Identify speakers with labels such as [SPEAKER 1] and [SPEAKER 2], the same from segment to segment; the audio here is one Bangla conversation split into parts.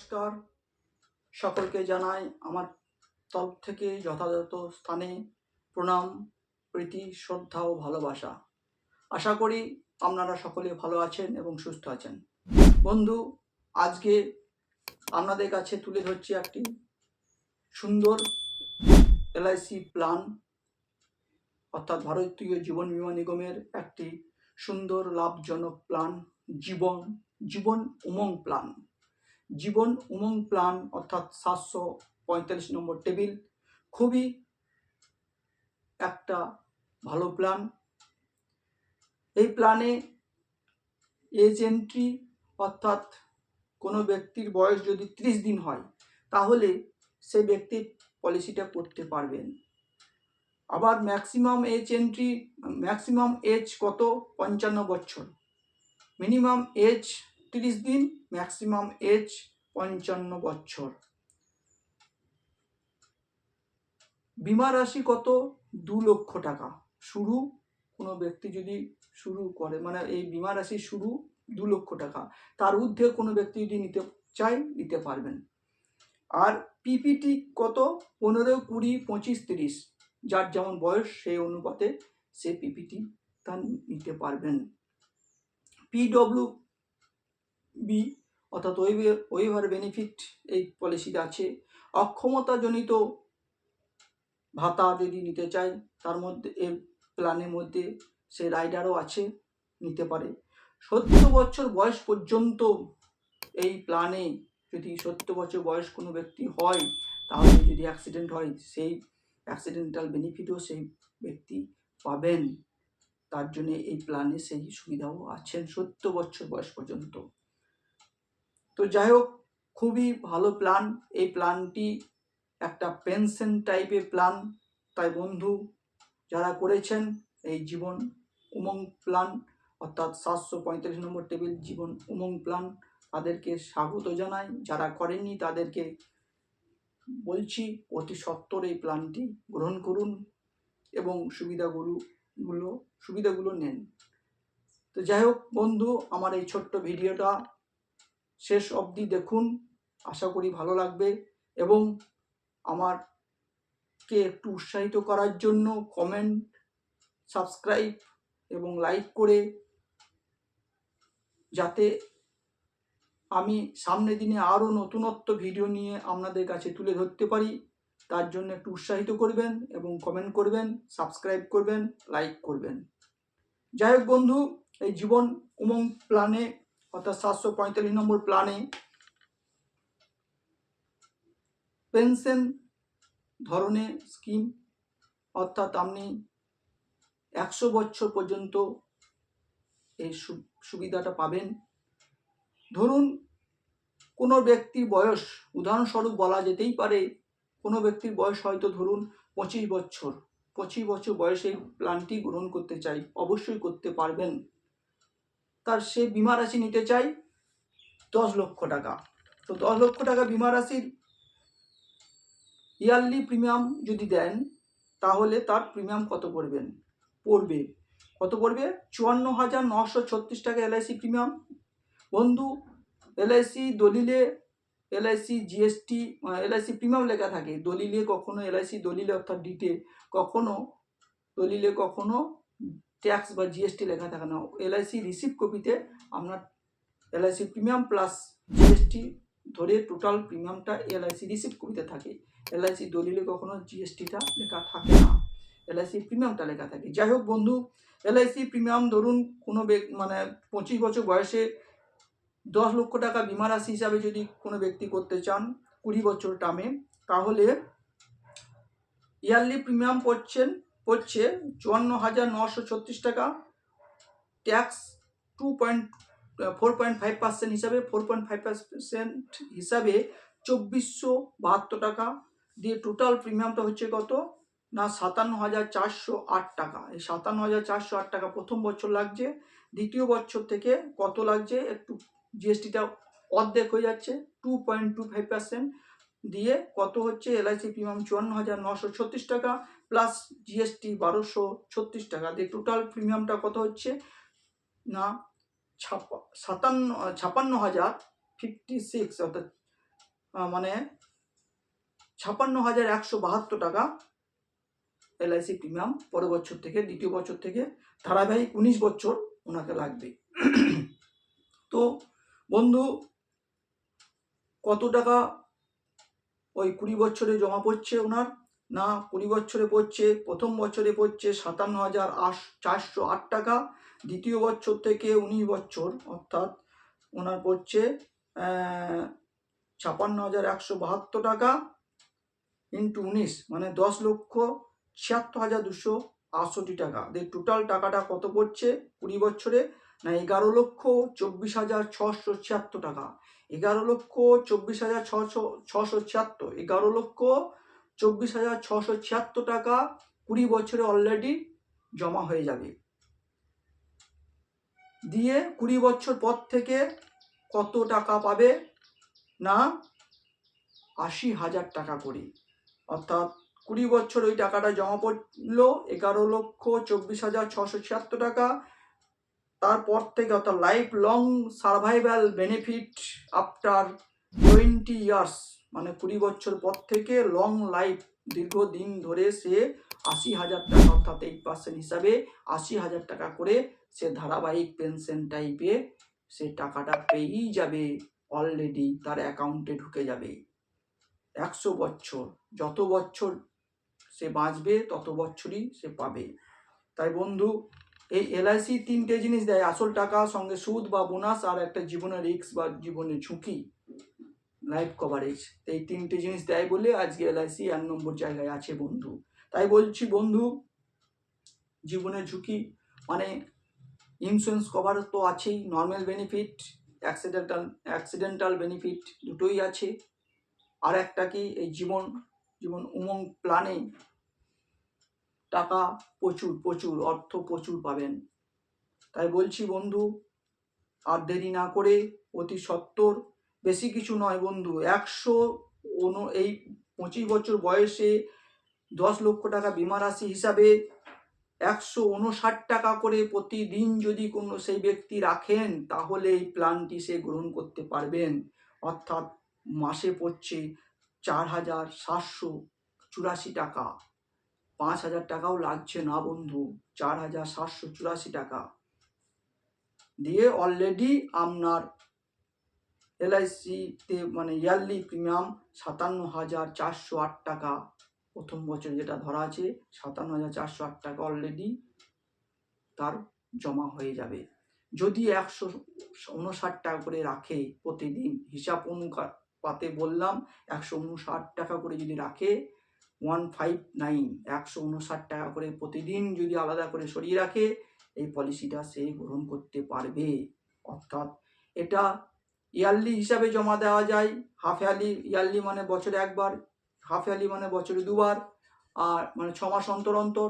[SPEAKER 1] নমস্কার। সকলকে জানাই আমার তরফ থেকে যথাযথ স্থানে প্রণাম, প্রীতি, শ্রদ্ধা ও ভালোবাসা। আশা করি আপনারা সকলে ভালো আছেন এবং সুস্থ আছেন। বন্ধু, আজকে আপনাদের কাছে তুলে ধরছি একটি সুন্দর এলআইসি প্ল্যান অর্থাৎ ভারতীয় জীবন বীমা নিগমের একটি সুন্দর, লাভজনক plan Jeevan Jeevan Umang plan Jeevan, Umang plan অর্থাৎ সাতশো পঁয়তাল্লিশ নম্বর টেবিল। খুবই একটা ভালো প্ল্যান। এই প্ল্যানে এজ এন্ট্রি, অর্থাৎ কোনো ব্যক্তির বয়স যদি ত্রিশ দিন হয়, তাহলে সে ব্যক্তি পলিসিটা করতে পারবেন। আবার maximum age entry, maximum age কত? পঞ্চান্ন বছর। মিনিমাম এজ তিরিশ দিন ম্যাক্সিমাম এজ পঞ্চান্ন বছর। বিমা রাশি কত? দু লক্ষ টাকা। শুরু, কোনো ব্যক্তি যদি শুরু করে মানে এই বিমা রাশি শুরু দু লক্ষ টাকা, তার ঊর্ধ্বে কোনো ব্যক্তি যদি নিতে চায়, নিতে পারবেন। আর পিপিটি কত? পনেরো, কুড়ি, পঁচিশ, তিরিশ। যার যেমন বয়স, সেই অনুপাতে সে পিপিটি তা নিতে পারবেন। পিডব্লিউ বি অর্থাৎ ওয়েভার বেনিফিট এই পলিসিতে আছে। অক্ষমতাজনিত ভাতা যদি নিতে চায়, তার মধ্যে এর প্ল্যানের মধ্যে সে রাইডারও আছে, নিতে পারে। সত্তর বছর বয়স পর্যন্ত এই প্ল্যানে যদি সত্তর বছর বয়স কোনো ব্যক্তি হয়, তাহলে যদি অ্যাক্সিডেন্ট হয়, সেই অ্যাক্সিডেন্টাল বেনিফিটও সেই ব্যক্তি পাবেন। তার জন্য এই প্ল্যানে সেই সুবিধাও আছেন সত্তর বছর বয়স পর্যন্ত। তো যাই হোক খুবই ভালো প্ল্যান এই প্ল্যানটি একটা পেনশন টাইপের প্ল্যান তাই বন্ধু, যারা করেছেন এই জীবন উমং প্ল্যান অর্থাৎ সাতশো পঁয়তাল্লিশ number table Jeevan Umang plan তাদেরকে স্বাগত জানাই। যারা করেননি, তাদেরকে বলছি, অতি সত্বর এই প্ল্যানটি গ্রহণ করুন এবং সুবিধাগুলো গুলো সুবিধাগুলো নেন। তো যাই হোক বন্ধু, আমার এই ছোট্ট ভিডিওটা শেষ অবধি দেখুন। আশা করি ভালো লাগবে এবং আমারকে একটু উৎসাহিত করার জন্য কমেন্ট সাবস্ক্রাইব এবং লাইক করে যাতে আমি সামনের দিনে আরও নতুনত্ব ভিডিও নিয়ে আপনাদের কাছে তুলে ধরতে পারি। তার জন্য একটু উৎসাহিত করবেন এবং কমেন্ট করবেন সাবস্ক্রাইব করবেন লাইক করবেন। যাই হোক বন্ধু, এই জীবন উমং প্ল্যানে অর্থাৎ সাতশো পঁয়তাল্লিশ নম্বর প্ল্যানে পেনশন ধরনের স্কিম অর্থাৎ আপনি একশো বছর পর্যন্ত এই সুবিধাটা পাবেন। ধরুন কোনো ব্যক্তির বয়স, উদাহরণস্বরূপ বলা যেতেই পারে, কোনো ব্যক্তির বয়স হয়তো ধরুন পঁচিশ বছর পঁচিশ বছর বয়সে প্ল্যানটি গ্রহণ করতে চাই, অবশ্যই করতে পারবেন। তার সে বিমা রাশি নিতে চাই দশ লক্ষ টাকা। তো দশ লক্ষ টাকা বিমা রাশির ইয়ারলি প্রিমিয়াম যদি দেন, তাহলে তার প্রিমিয়াম কত পড়বেন? পড়বে। কত পড়বে? চুয়ান্ন হাজার নশো ছত্রিশ টাকা এলআইসি প্রিমিয়াম। বন্ধু এলআইসি দলিলে এলআইসি জিএসটি এলআইসি প্রিমিয়াম লেখা থাকে। দলিলে কখনো এলআইসি দলিলে অর্থাৎ ডিটে কখনো, দলিলে কখনো ট্যাক্স বা জিএসটি লেখা থাকে না। এলআইসি রিসিপ্ট কপিতে আপনার এলআইসি প্রিমিয়াম প্লাস জিএসটি ধরে টোটাল প্রিমিয়ামটা এলআইসি রিসিপ্ট কপিতে থাকে। এলআইসি দলিলে কখনো জিএসটিটা লেখা থাকে না। এলআইসি প্রিমিয়ামটা লেখা থাকে। যাই হোক বন্ধু এলআইসি প্রিমিয়াম ধরুন কোনো মানে পঁচিশ বছর বয়সে দশ লক্ষ টাকা বিমা রাশি হিসাবে যদি কোনো ব্যক্তি করতে চান কুড়ি বছর টার্মে তাহলে ইয়ারলি প্রিমিয়াম পড়ছেন পড়ছে চুয়ান্ন হাজার নশো ছত্রিশ টাকা। Tax two point four point five percent হিসাবে ফোর পয়েন্ট ফাইভ পার্সেন্ট হিসাবে চব্বিশশো বাহাত্তর টাকা। দিয়ে টোটাল প্রিমিয়ামটা হচ্ছে কত? না সাতান্ন হাজার চারশো আট টাকা। এই সাতান্ন হাজার চারশো আট টাকা প্রথম বছর লাগছে। দ্বিতীয় বছর থেকে কত লাগছে? একটু জিএসটিটা অর্ধেক হয়ে যাচ্ছে two point two five percent দিয়ে কত হচ্ছে? এলআইসি প্রিমিয়াম চুয়ান্ন হাজার নশো ছত্রিশ টাকা প্লাস জিএসটি বারোশো ছত্রিশ টাকা দিয়ে টোটাল প্রিমিয়ামটা কত হচ্ছে? না ছাপ্পা সাতান্ন ছাপান্ন হাজার ফিফটি সিক্স অর্থাৎ মানে ছাপ্পান্ন হাজার একশো বাহাত্তর টাকা এলআইসি প্রিমিয়াম পরের বছর থেকে, দ্বিতীয় বছর থেকে, ধারাবাহিক উনিশ বছর ওনাকে লাগবে। তো বন্ধু, কত টাকা ওই কুড়ি বছরে জমা পড়ছে ওনার, না কুড়ি বছরে পড়ছে, প্রথম বছরে পড়ছে সাতান্ন হাজার আশ, চারশো আট টাকা, দ্বিতীয় বছর থেকে উনিশ বছর, অর্থাৎ ওনার পড়ছে ছাপান্ন হাজার একশো বাহাত্তর টাকা ইন্টু উনিশ মানে দশ লক্ষ ছিয়াত্তর হাজার দুশো আটষট্টি টাকা। দিয়ে টোটাল টাকাটা কত পড়ছে কুড়ি বছরে? না এগারো লক্ষ চব্বিশ হাজার ছশো ছিয়াত্তর টাকা। এগারো লক্ষ চব্বিশ হাজার ছশো ছশো ছিয়াত্তর। এগারো লক্ষ চব্বিশ হাজার ছশো ছিয়াত্তর টাকা কুড়ি বছরে অলরেডি জমা হয়ে যাবে। দিয়ে কুড়ি বছর পর থেকে কত টাকা পাবে? না, আশি হাজার টাকা করে। অর্থাৎ কুড়ি বছর ওই টাকাটা জমা পড়ল এগারো লক্ষ চব্বিশ হাজার ছশো ছিয়াত্তর টাকা। তারপর থেকে অর্থাৎ life long survival benefit after twenty years মানে কুড়ি বছর পর থেকে লং লাইফ দীর্ঘদিন ধরে সে আশি হাজার টাকা অর্থাৎ এইট পার্সেন্ট হিসাবে আশি হাজার টাকা করে সে ধারাবাহিক পেনশন টাইপে সে টাকাটা পেয়েই যাবে অলরেডি তার অ্যাকাউন্টে ঢুকে যাবে। একশো বছর, যত বছর সে বাঁচবে, তত বছরই সে পাবে। তাই বন্ধু এই এলআইসি তিনটে জিনিস দেয়, আসল টাকা, সঙ্গে সুদ বা বোনাস, আর একটা জীবনের রিস্ক বা জীবনের ঝুঁকি। লাইফ কভারেজ এই তিনটে জিনিস দেয় বলে আজকে এলআইসি এক নম্বর জায়গায় আছে বন্ধু। তাই বলছি বন্ধু, জীবনের ঝুঁকি মানে ইন্স্যুরেন্স কভার তো আছেই normal benefit accidental accidental benefit দুটোই আছে। আর একটা কি, এই জীবন জীবন উমং প্ল্যানে টাকা প্রচুর প্রচুর, অর্থ প্রচুর পাবেন। তাই বলছি বন্ধু, আর দেরি না করে, অতি সত্তর, বেশি কিছু নয় বন্ধু, একশো এই পঁচিশ বছর বয়সে দশ লক্ষ টাকা বিমা রাশি হিসাবে একশো উনষাট টাকা করে প্রতিদিন যদি কোনো সেই ব্যক্তি রাখেন, তাহলে এই প্ল্যানটি সে গ্রহণ করতে পারবেন। অর্থাৎ মাসে পড়ছে চার হাজার সাতশো চুরাশি টাকা। পাঁচ হাজার টাকাও লাগছে না বন্ধু, চার হাজার সাতশো চুরাশি টাকা। দিয়ে অলরেডি আপনার এলআইসিতে মানে ইয়ারলি প্রিমিয়াম সাতান্ন হাজার চারশো আট টাকা। প্রথম বছর যেটা ধরা আছে, সাতান্ন হাজার চারশো আট টাকা অলরেডি তার জমা হয়ে যাবে। যদি একশো উনষাট টাকা করে রাখে প্রতিদিন, হিসাব অনুপাতে বললাম, একশো উনষাট টাকা করে যদি রাখে ওয়ান ফাইভ নাইন একশো উনষাট টাকা করে প্রতিদিন যদি আলাদা করে সরিয়ে রাখে, এই পলিসিটা সে গ্রহণ করতে পারবে। অর্থাৎ এটা ইয়ারলি হিসাবে জমা দেওয়া যায় হাফ ইয়ারলি ইয়ারলি মানে বছরে একবার হাফ ইয়ারলি মানে বছরে দুবার, আর মানে ছ মাস অন্তর অন্তর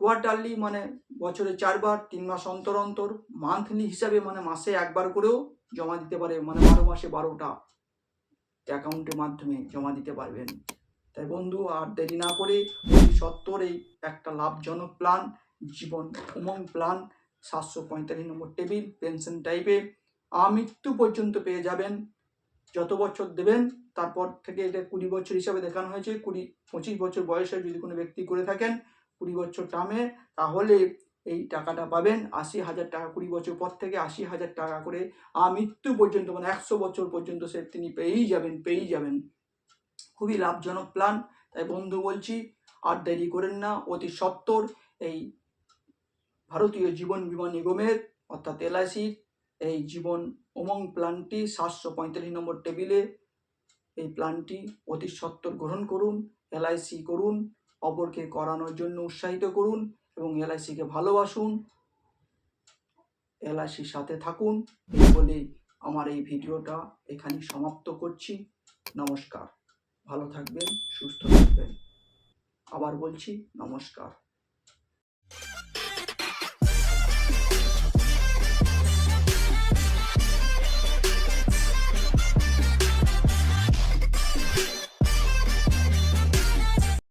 [SPEAKER 1] কোয়ার্টারলি মানে বছরে চারবার, তিন মাস অন্তর অন্তর মান্থলি হিসাবে মানে মাসে একবার করেও জমা দিতে পারে মানে বারো মাসে বারোটা অ্যাকাউন্টের মাধ্যমে জমা দিতে পারবেন। তাই বন্ধু, আর দেরি না করে সত্তর এই একটা লাভজনক প্ল্যান জীবন উমং প্ল্যান সাতশো পঁয়তাল্লিশ নম্বর টেবিল পেনশন টাইপে আমৃত্যু পর্যন্ত পেয়ে যাবেন। যত বছর দেবেন, তারপর থেকে এটা কুড়ি বছর হিসাবে দেখানো হয়েছে। কুড়ি, পঁচিশ বছর বয়সে যদি কোনো ব্যক্তি করে থাকেন কুড়ি বছর টার্মে তাহলে এই টাকাটা পাবেন। আশি হাজার টাকা কুড়ি বছর পর থেকে আশি হাজার টাকা করে আমৃত্যু পর্যন্ত মানে একশো বছর পর্যন্ত সে তিনি পেয়েই যাবেন পেয়েই যাবেন। খুবই লাভজনক প্ল্যান তাই বন্ধু বলছি, আর দেরি করেন না, অতি সত্তর এই ভারতীয় জীবন বিমা নিগমের, অর্থাৎ এলআইসির এই জীবন উমং প্ল্যানটি সাতশো পঁয়তাল্লিশ নম্বর টেবিলে এই প্ল্যানটি অতি সত্তর গ্রহণ করুন এলআইসি করুন, অপরকে করানোর জন্য উৎসাহিত করুন এবং এলআইসিকে ভালোবাসুন। এলআইসির সাথে থাকুন। বলে আমার এই ভিডিওটা এখানে সমাপ্ত করছি। নমস্কার। ভালো থাকবেন সুস্থ থাকবেন। আবার বলছি নমস্কার।